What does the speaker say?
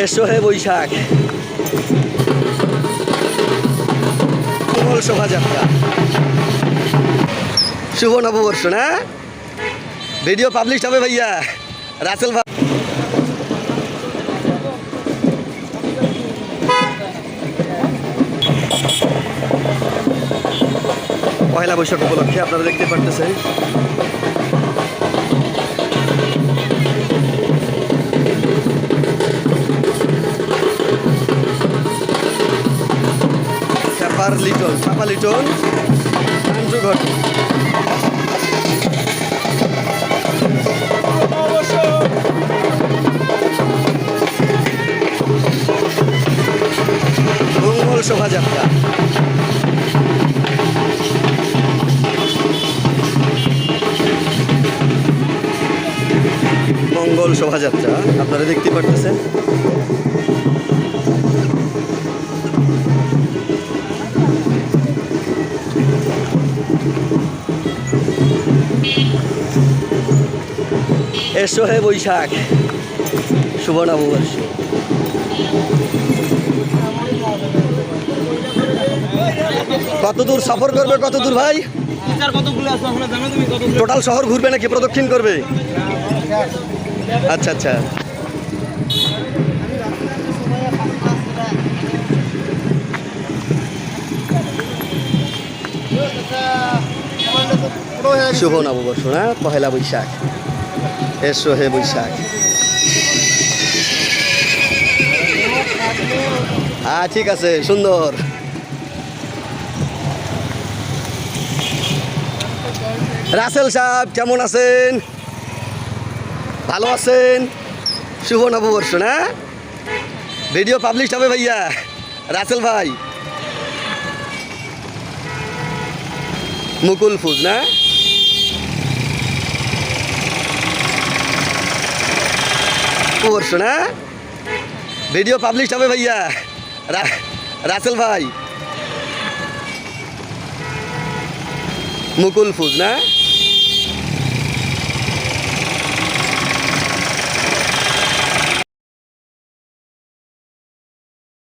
এসো হে বৈশাখ। মঙ্গল শোভাযাত্রা। শুভ নববর্ষ, না? ভিডিও পাবলিশ হবে ভাইয়া। রাসেল ভাই পয়লা বৈশাখ উপলক্ষে আপনারা দেখতে পারতেছেন। চাপার লিটন চাপা লিটন মঙ্গল শোভাযাত্রা। মঙ্গল শোভাযাত্রা আপনারা দেখতে পারতেছেন? এসো হে বৈশাখ। শুভ নববর্ষ। কত দূর সফর করবে কত দূর ভাই? টোটাল শহর ঘুরবে নাকি? প্রদক্ষিণ করবে? আচ্ছা আচ্ছা। শুভ নববর্ষ, না? পহেলা বৈশাখ। এসো হে বৈশাখ। হ্যাঁ ঠিক আছে, সুন্দর। রাসেল সাহেব, কেমন আছেন? ভালো আছেন? শুভ নববর্ষ, না? ভিডিও পাবলিশ হবে ভাইয়া, রাসেল ভাই। মুকুল ফুজ, না? নববর্ষ শোনা? ভিডিও পাবলিশ হবে ভাইয়া। রাসেল ভাই। মুকুল ফুজ না?